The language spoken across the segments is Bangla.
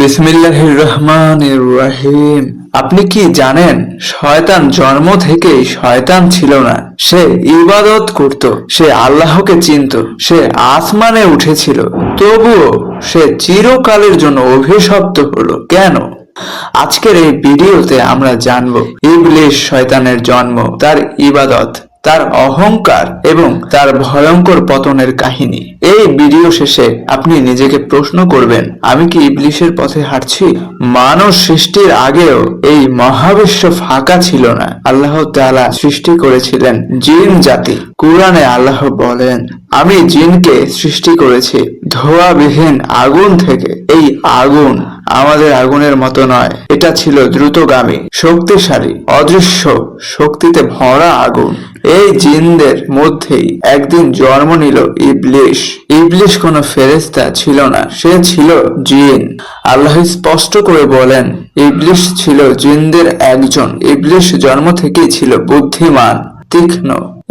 বিসমিল্লাহির রহমানির রহিম। আপনি কি জানেন, শয়তান জন্ম থেকেই শয়তান ছিল না। সে ইবাদত করত, সে আল্লাহকে চিনত, সে আসমানে উঠেছিল। তবুও সে চিরকালের জন্য অভিশপ্ত হলো। কেন? আজকের এই ভিডিওতে আমরা জানব ইবলিশ শয়তানের জন্ম, তার ইবাদত। তার অহংকার এবং তার ভয়ঙ্কর পতনের কাহিনী। এই ভিডিও শেষে আপনি নিজেকে প্রশ্ন করবেন, আমি কি ইবলিশের পথে হাঁটছি? মানুষ সৃষ্টির আগেও এই মহাবিশ্ব ফাঁকা ছিল না। আল্লাহ তালা সৃষ্টি করেছিলেন জিন জাতি। কোরআনে আল্লাহ বলেন, আমি জিনকে সৃষ্টি করেছি ধোয়াবিহীন আগুন থেকে। এই আগুন আমাদের আগুনের মতো নয়। এটা ছিল দ্রুতগামী, শক্তিশালী, অদৃশ্য, শক্তিতে ভরা আগুন। এই জিনদের মধ্যেই একদিন জন্ম নিল ইবলিশ। ইবলিশ কোনো ফেরেস্তা ছিল না, সে ছিল জিন। আল্লাহ স্পষ্ট করে বলেন, ইবলিশ ছিল জিনদের একজন। ইবলিশ জন্ম থেকেই ছিল বুদ্ধিমান। তীক্ষ্ণ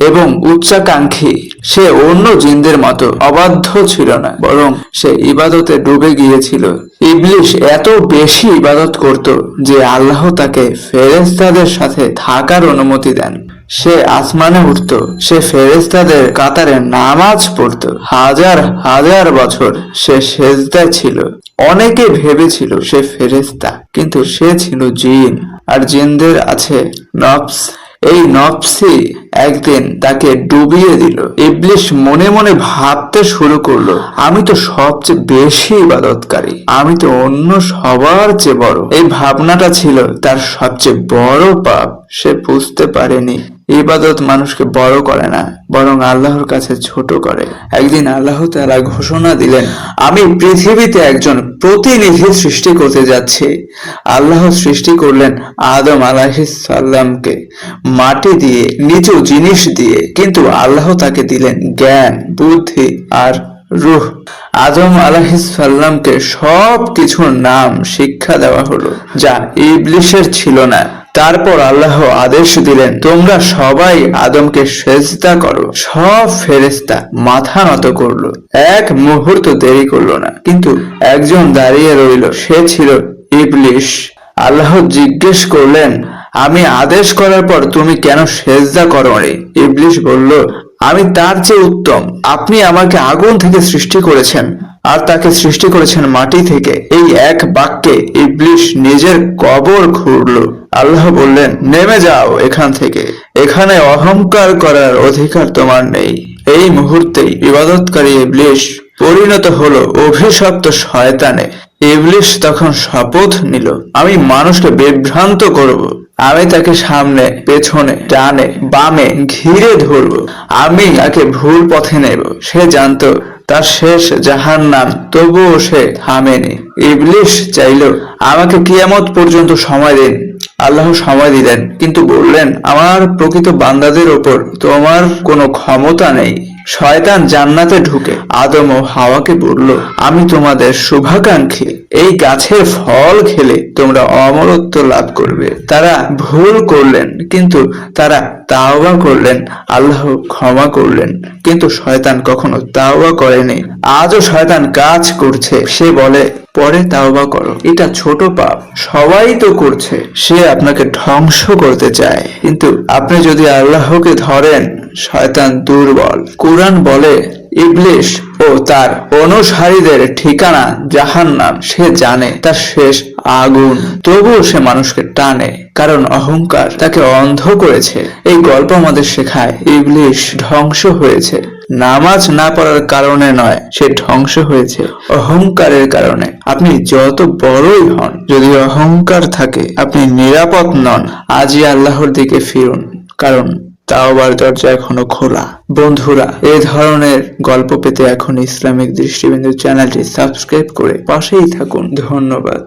এবং উচ্চাকাঙ্ক্ষী। সে অন্য জিনদের মতো অবাধ্য ছিল না, বরং সে ইবাদতে ডুবে গিয়েছিল। ইবলিশ এত বেশি ইবাদত করত যে আল্লাহ তাকে ফেরেস্তাদের সাথে থাকার অনুমতি দেন। সে আসমানে উঠত, সে ফেরেস্তাদের কাতারে নামাজ পড়ত। হাজার হাজার বছর সে সেজদায় ছিল। অনেকে ভেবেছিল সে ফেরেস্তা কিন্তু সে ছিল জিন। আর জিনদের আছে নফস এই নফসি একদিন তাকে ডুবিয়ে দিল। ইবলিশ মনে মনে ভাবতে শুরু করল, আমি তো সবচেয়ে বেশি ইবাদতকারী, আমি তো অন্য সবার চেয়ে বড়। এই ভাবনাটা ছিল তার সবচেয়ে বড় পাপ, সে বুঝতে পারেনি। ইবাদত মানুষকে বড় করে না, বরং আল্লাহর কাছে ছোট করে। একদিন আল্লাহ তারা ঘোষণা দিলেন, আমি পৃথিবীতে একজন প্রতিনিধি সৃষ্টি করতে যাচ্ছি। আল্লাহ সৃষ্টি করলেন আদম আলাহিসাল্লামকে মাটি দিয়ে, নিচু জিনিস দিয়ে, কিন্তু আল্লাহ তাকে দিলেন জ্ঞান, বুদ্ধি আর রুহ। আদম আলাহিসাল্লামকে সব কিছুর নাম শিক্ষা দেওয়া হলো, যা ইবলিশের ছিল না। তারপর আল্লাহ আদেশ দিলেন, তোমরা সবাই আদমকে সেজদা করো। সব ফেরেস্তা মাথা নত করল। এক মুহূর্ত দেরি করল না, কিন্তু একজন দাঁড়িয়ে রইল, সে ছিল ইবলিশ। আল্লাহ জিজ্ঞেস করলেন, আমি আদেশ করার পর তুমি কেন সেজদা করো ইবলিশ বলল আমি তার চেয়ে উত্তম। আপনি আমাকে আগুন থেকে সৃষ্টি করেছেন, আর তাকে সৃষ্টি করেছেন মাটি থেকে। এই এক বাক্যে ইবলিশ নিজের কবর খুঁড়ল। আল্লাহ বললেন, নেমে যাও এখান থেকে। এখানে অহংকার করার অধিকার তোমার নেই। এই মুহূর্তেই ইবাদতকারী ইবলিশ পরিণত হলো অভিশপ্ত শয়তানে। ইবলিশ তখন শপথ নিল, আমি মানুষকে বিভ্রান্ত করব। আমি তাকে সামনে, পেছনে, ডানে, বামে ঘিরে ধরব। আমি তাকে ভুল পথে নেব। সে জানতো, তার শেষ জাহান নাম তবুও সে থামেনি। ইবলিশ চাইল, আমাকে কিয়ামত পর্যন্ত সময় দিন। আল্লাহ সময় দিলেন, কিন্তু বললেন, আমার প্রকৃত বান্দাদের ওপর তোমার কোনো ক্ষমতা নেই। শয়তান জান্নাতে ঢুকে আদম ও হাওয়াকে বলল, আমি তোমাদের শুভাকাঙ্ক্ষী। এই গাছের ফল খেলে তোমরা অমরত্ব লাভ করবে। তারা ভুল করলেন, কিন্তু তারা তাওবা করলেন, আল্লাহ ক্ষমা করলেন। কিন্তু শয়তান কখনো তাওবা করেনি। আজও শয়তান কাজ করছে। সে বলে, পরে তাওবা করো। এটা ছোট পাপ। সবাই তো করছে। সে আপনাকে ধ্বংস করতে চায়। কিন্তু আপনি যদি আল্লাহকে ধরেন, শয়তান দুর্বল। কোরআন বলে ইবলিশ ও তার অনুসারীদের ঠিকানা জাহান্নাম, সে জানে তার শেষ আগুন। তবুও সে মানুষকে টানে, কারণ অহংকার তাকে অন্ধ করেছে। এই গল্প আমাদের শেখায়, ইবলিশ ধ্বংস হয়েছে। নামাজ না পড়ার কারণে নয়, সে ধ্বংস হয়েছে অহংকারের কারণে। আপনি যত বড়ই হন, যদি অহংকার থাকে, আপনি নিরাপদ নন। আজই আল্লাহর দিকে ফিরুন, কারণ তাওবার দরজা এখনও খোলা। বন্ধুরা, এ ধরনের গল্প পেতে এখন ইসলামিক দৃষ্টিবিন্দু চ্যানেলটি সাবস্ক্রাইব করে পাশেই থাকুন। ধন্যবাদ।